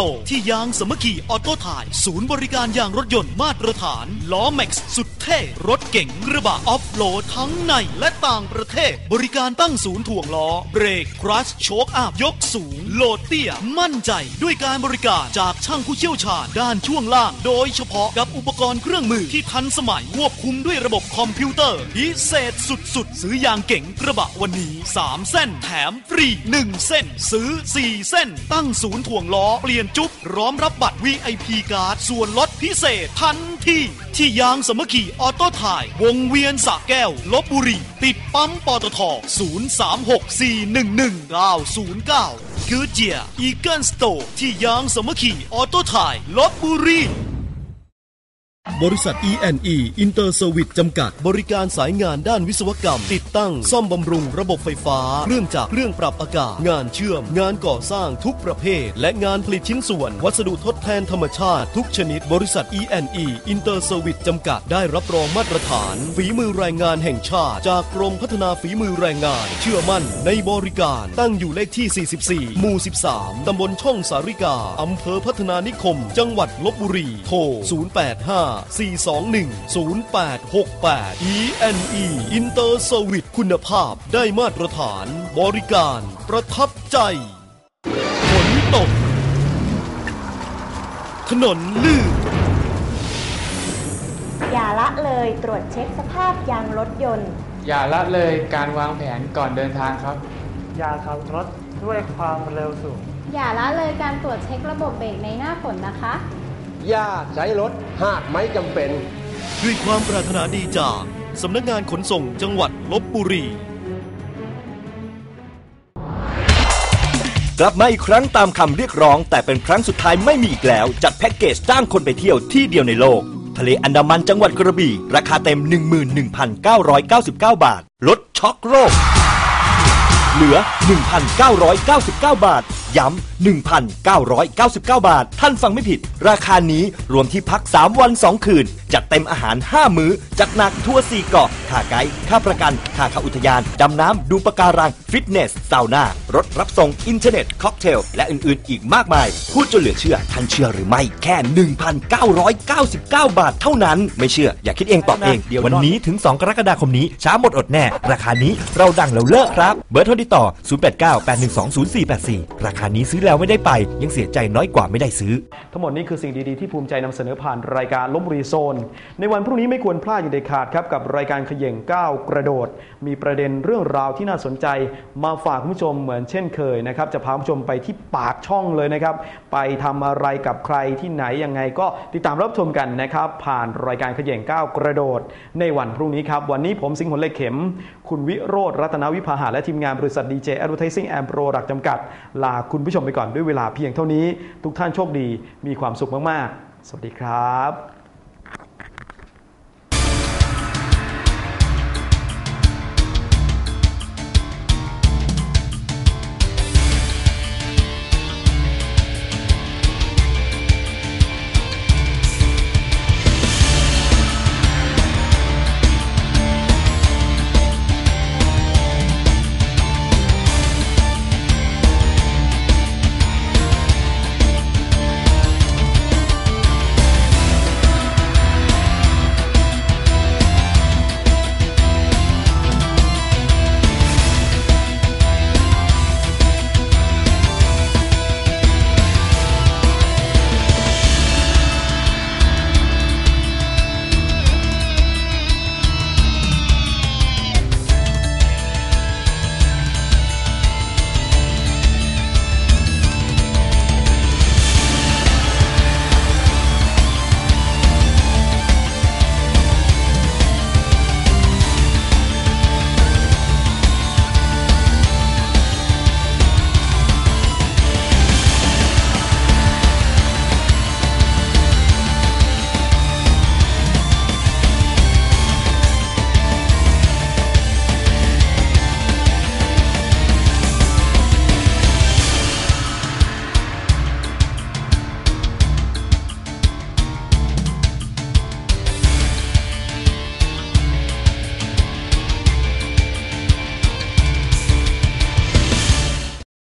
โตที่ยางสมัคคีออโต้ถ่าย ศูนย์บริการยางรถยนต์มาตรฐาน ล้อแม็กซ์สุดเท่ รถเก๋งกระบะออฟโหลดทั้งในและต่างประเทศ บริการตั้งศูนย์ถ่วงล้อ เบรกครัชโชคอัพยกสูง โหลดเตี้ย มั่นใจด้วยการบริการจากช่างผู้เชี่ยวชาญด้านช่วงล่าง โดยเฉพาะกับอุปกรณ์เครื่องมือที่ทันสมัยควบคุมด้วยระบบคอมพิวเตอร์พิเศษสุดๆ ซื้อยางเก๋งกระบะวันนี้ 3 เส้น แถมฟรี 1 เส้น ซื้อ 4 เส้น ตั้งศูนย์ถ่วงล้อเปลี่ยนจุ๊บร้อมรับบัตร VIP การ์ดส่วนลดพิเศษทันทีที่ยางสมัคคีออโต้ถ่าย วงเวียนสะแก้วลบบุรี ติดปั๊มปตท 0364119909คือเจียอีเกิลสโตที่ยางสมัคคีออโต้ถ่ายลบบุรี บริษัท E&E Inter Service จำกัด บริการสายงานด้านวิศวกรรม ติดตั้ง ซ่อมบำรุงระบบไฟฟ้า เครื่องจักรเครื่องปรับอากาศ งานเชื่อม งานก่อสร้างทุกประเภท และงานผลิตชิ้นส่วน วัสดุทดแทนธรรมชาติ ทุกชนิด บริษัท E&E Inter Service จำกัดได้รับรองมาตรฐาน ฝีมือแรงงานแห่งชาติ จากกรมพัฒนาฝีมือแรงงาน เชื่อมั่นในบริการตั้งอยู่เลขที่ 44 หมู่ 13 ตำบลช่องสาริกาอำเภอพัฒนานิคม จังหวัดลบบุรีโทร 085 421 0868 ENE Inter Service คุณภาพได้มาตรฐาน บริการประทับใจ ฝนตก ถนนลื่น อย่าละเลยตรวจเช็คสภาพยางรถยนต์ อย่าละเลยการวางแผนก่อนเดินทางครับ อย่าขับรถด้วยความเร็วสูง อย่าละเลยการตรวจเช็คระบบเบรกในหน้าฝนนะคะอ ย่าใช้รถหากไม่จำเป็น ด้วยความปรารถนาดีจากสำนักงานขนส่งจังหวัดลบบุรี กลับมาอีกครั้งตามคำเรียกร้อง แต่เป็นครั้งสุดท้ายไม่มีอีกแล้ว จัดแพ็กเกจจ้างคนไปเที่ยวที่เดียวในโลก ทะเลอันดามันจังหวัดกระบี่ ราคาเต็ม 11,999 บาท ลดช็อกโรคเหลือ 1,999 บาทย้ำ 1,999 บาท ท่านฟังไม่ผิด ราคานี้รวมที่พัก 3 วัน 2 คืน จัดเต็มอาหาร 5 มื้อ จัดหนักทั่ว 4 เกาะค่าไกด์ค่าประกัน ค่าเข้าอุทยาน ดำน้ำ ดูปะการัง ฟิตเนส ซาวน่า รถรับส่ง อินเทอร์เน็ต ค็อกเทล และอื่น ๆ อีกมากมาย พูดจนเหลือเชื่อ ท่านเชื่อหรือไม่ แค่ 1,999 บาท เท่านั้น ไม่เชื่อ อย่าคิดเองตอบเอง เดี๋ยววันนี้ถึง 2 กรกฎาคมนี้ ช้าหมดอดแน่ ราคานี้เราดังเราเลิกครับ เบอร์โทรติดต่อ 0898120484 ราคานี้ซื้อแล้วไม่ได้ไป ยังเสียใจน้อยกว่าไม่ได้ซื้อ ทั้งหมดนี้คือสิ่งดีๆที่ภูมิใจนำเสนอผ่านรายการลบบุรีโซน ในวันพรุ่งนี้ไม่ควรพลาดอย่างเด็ดขาดครับกับรายการขย่งก้าวกระโดด มีประเด็นเรื่องราวที่น่าสนใจ มาฝากคุณผู้ชมเหมือนเช่นเคยนะครับจะพาคุณผู้ชมไปที่ปากช่องเลยนะครับไปทำอะไรกับใครที่ไหนยังไงก็ติดตามรับชมกันนะครับผ่านรายการขย่งก้าวกระโดด ในวันพรุ่งนี้ครับวันนี้ผมสิงห์หนเลขเข็ม คุณวิโรธรัตนวิภาหาและทีมงานบริษัทดีเจแอดเวอร์ทิซิ่งแอมโปรดักจำกัดลาคุณผู้ชมไปก่อนด้วยเวลาเพียงเท่านี้ ทุกท่านโชคดีมีความสุขมากๆ สวัสดีครับ